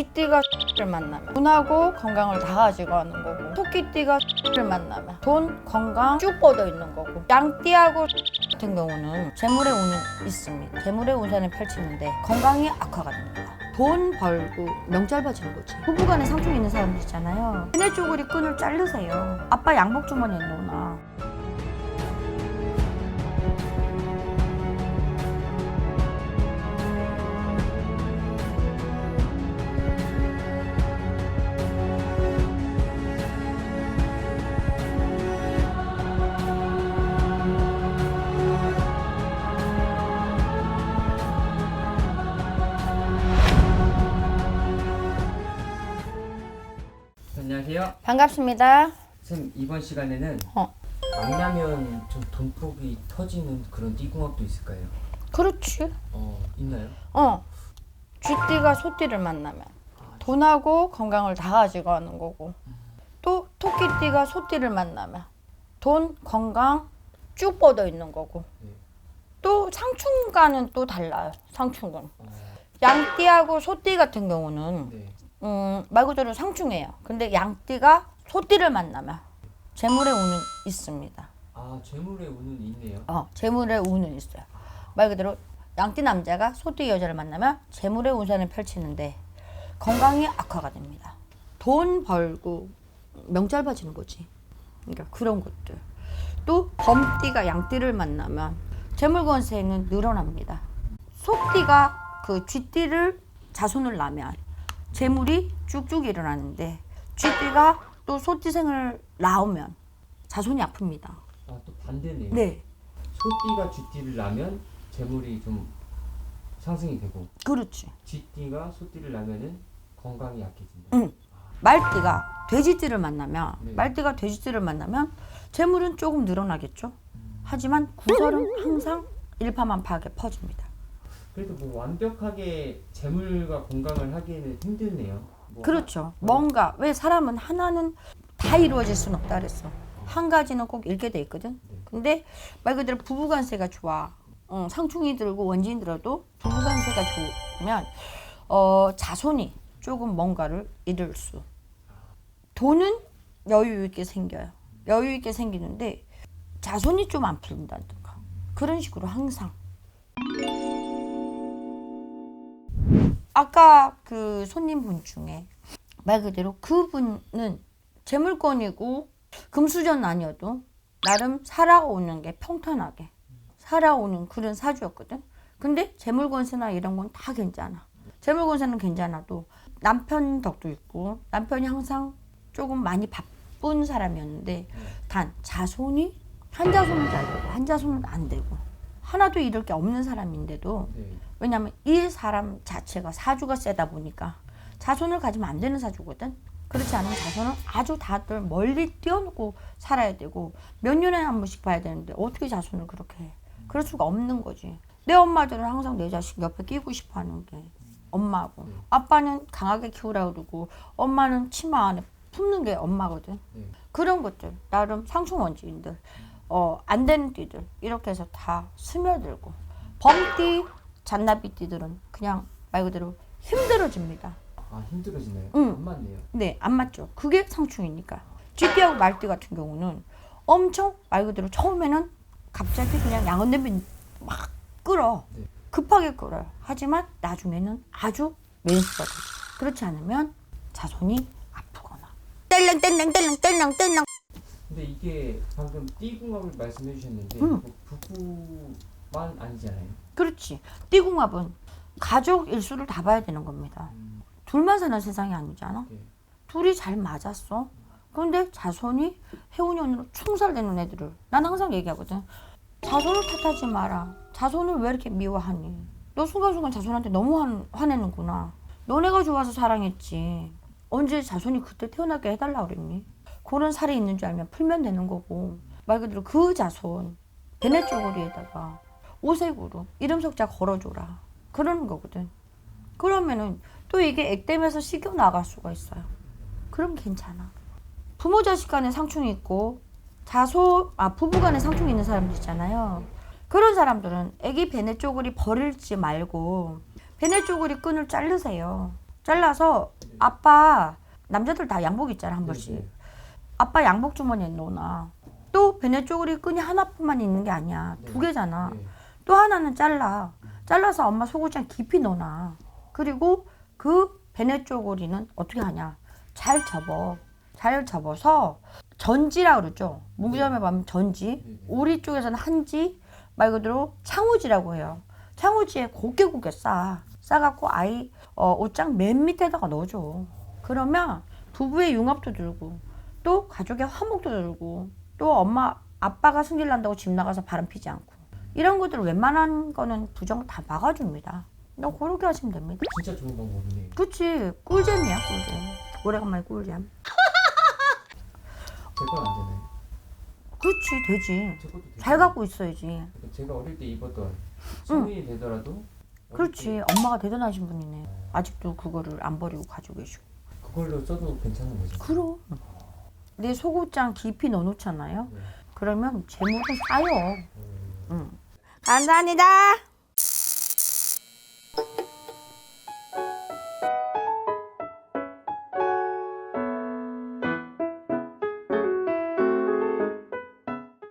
쥐띠가 를 만나면 돈하고 건강을 다 가지고 가는 거고 토끼띠가 를 만나면 돈, 건강 쭉 뻗어 있는 거고 양띠하고 같은 경우는 재물의 운이 있습니다. 재물의 운세는 펼치는데 건강이 악화가 됩니다. 돈 벌고 명절봐지는 거지. 부부간에 상충 있는 사람들 있잖아요. 얘네 쪼그리 끈을 자르세요. 아빠 양복 주머니에 넣어놔. 안녕하세요. 반갑습니다. 선생님 이번 시간에는 어. 만나면 좀 돈복이 터지는 그런 띠궁합도 있을까요? 그렇지. 어 있나요? 어. 쥐띠가 소띠를 만나면 돈하고 건강을 다 가지고 가는 거고 또 토끼띠가 소띠를 만나면 돈, 건강 쭉 뻗어 있는 거고 네. 또 상충과는 또 달라요. 상충은 어, 양띠하고 소띠 같은 경우는 네. 음, 말 그대로 상충해요. 근데 양띠가 소띠를 만나면 재물의 운은 있습니다. 아 재물의 운은 있네요. 어, 재물의 운은 있어요. 말 그대로 양띠 남자가 소띠 여자를 만나면 재물의 운세는 펼치는데 건강이 악화가 됩니다. 돈 벌고 명절 봐지는 거지. 그러니까 그런 것들. 또 범띠가 양띠를 만나면 재물권세는 늘어납니다. 소띠가 그 쥐띠를 자손을 낳으면 재물이 쭉쭉 일어나는데 쥐띠가 또 소띠생을 낳으면 자손이 아픕니다. 아 또 반대네요. 네, 소띠가 쥐띠를 낳으면 재물이 좀 상승이 되고 그렇지. 쥐띠가 소띠를 낳으면은 건강이 약해진다. 응. 말띠가 돼지띠를 만나면 네. 말띠가 돼지띠를 만나면 재물은 조금 늘어나겠죠. 하지만 구설은 항상 일파만파하게 퍼집니다. 그래도 뭐 완벽하게 재물과 건강을 하기에는 힘드네요. 뭐 그렇죠. 뭔가 왜 사람은 하나는 다 이루어질 수는 없다 그랬어. 한 가지는 꼭 잃게 돼 있거든. 근데 말 그대로 부부간세가 좋아. 어, 상충이 들고 원진이 들어도 부부간세가 좋으면 어, 자손이 조금 뭔가를 잃을 수. 돈은 여유 있게 생겨요. 여유 있게 생기는데 자손이 좀 안 풀린다든가 그런 식으로 항상. 아까 그 손님분 중에 말 그대로 그분은 재물권이고 금수저는 아니어도 나름 살아오는 게 평탄하게 살아오는 그런 사주였거든. 근데 재물권세나 이런 건 다 괜찮아. 재물권세는 괜찮아도 남편 덕도 있고 남편이 항상 조금 많이 바쁜 사람이었는데 단 자손이 한 자손은 잘 되고 한 자손은 안 되고 하나도 잃을 게 없는 사람인데도 네. 왜냐면 이 사람 자체가 사주가 세다 보니까 자손을 가지면 안 되는 사주거든. 그렇지 않으면 자손은 아주 다들 멀리 띄워놓고 살아야 되고 몇 년에 한 번씩 봐야 되는데 어떻게 자손을 그렇게 해? 그럴 수가 없는 거지. 내 엄마들은 항상 내 자식 옆에 끼고 싶어 하는 게 엄마고 아빠는 강하게 키우라 그러고 엄마는 치마 안에 품는 게 엄마거든. 네. 그런 것들 나름 상충 원지인들 어, 안 되는 띠들 이렇게 해서 다 스며들고 범띠 잔나비 띠들은 그냥 말 그대로 힘들어집니다. 아 힘들어지나요? 응. 안 맞네요. 네, 안 맞죠. 그게 상충이니까. 쥐띠하고 말띠 같은 경우는 엄청 말 그대로 처음에는 갑자기 그냥 양은 냄비 막 끓어. 네. 급하게 끓어요. 하지만 나중에는 아주 맨수가 되죠. 그렇지 않으면 자손이 아프거나 뗄렁 뗄렁 뗄렁 뗄렁 뗄렁 근데 이게 방금 띠궁합을 말씀해 주셨는데 응. 뭐 부부만 아니잖아요. 그렇지. 띠궁합은 가족 일수를 다 봐야 되는 겁니다. 음, 둘만 사는 세상이 아니잖아. 네. 둘이 잘 맞았어. 근데 자손이 해운년으로 충살되는 애들을 난 항상 얘기하거든. 자손을 탓하지 마라. 자손을 왜 이렇게 미워하니? 너 순간순간 자손한테 너무 화, 화내는구나. 너네가 좋아서 사랑했지. 언제 자손이 그때 태어나게 해달라 그랬니? 그런 살이 있는 줄 알면 풀면 되는 거고 말 그대로 그 자손 걔네 쪼고리에다가 오색으로 이름 석자 걸어줘라 그러는 거거든. 그러면은 또 이게 액땜에서 식여 나갈 수가 있어요. 그럼 괜찮아. 부모 자식 간에 상충이 있고 자소 아 부부 간에 상충이 있는 사람들 있잖아요. 그런 사람들은 애기 베네 쪼그리 버릴지 말고 베네 쪼그리 끈을 자르세요. 잘라서 아빠 남자들 다 양복 있잖아 한 번씩. 네, 네. 아빠 양복 주머니에 넣어놔. 또 베네 쪼그리 끈이 하나뿐만 있는 게 아니야. 네. 두 개잖아. 네. 또 하나는 잘라. 잘라서 엄마 속옷장 깊이 넣어놔. 그리고 그 베네 쪼그리는 어떻게 하냐? 잘 접어. 잘 접어서 전지라 그러죠. 무기점에 보면 전지. 네. 우리 쪽에서는 한지, 말 그대로 창호지라고 해요. 창호지에 곱게 곱게 싸. 싸갖고 아이 어, 옷장 맨 밑에다가 넣어줘. 그러면 부부의 융합도 들고 또 가족의 화목도 들고 또 엄마 아빠가 승질 난다고 집 나가서 바람 피지 않고 이런 것들 웬만한 거는 부정 다 막아줍니다. 너 그렇게 하시면 됩니다. 진짜 좋은 방법이네요. 그치 꿀잼이야 꿀잼. 오래간만에 꿀잼. 제건안 되나요? 그치 되지. 제 것도 되죠? 잘 갖고 있어야지. 제가 어릴 때 입었던 성인이 되더라도 어릴 그렇지 엄마가 대단하신 분이네. 아직도 그거를 안 버리고 가지고 계시고. 때 그걸로 써도 괜찮은 거죠? 그럼 내 속옷장 깊이 넣어놓잖아요. 네. 그러면 재물은 쌓여. 음. 응. 감사합니다.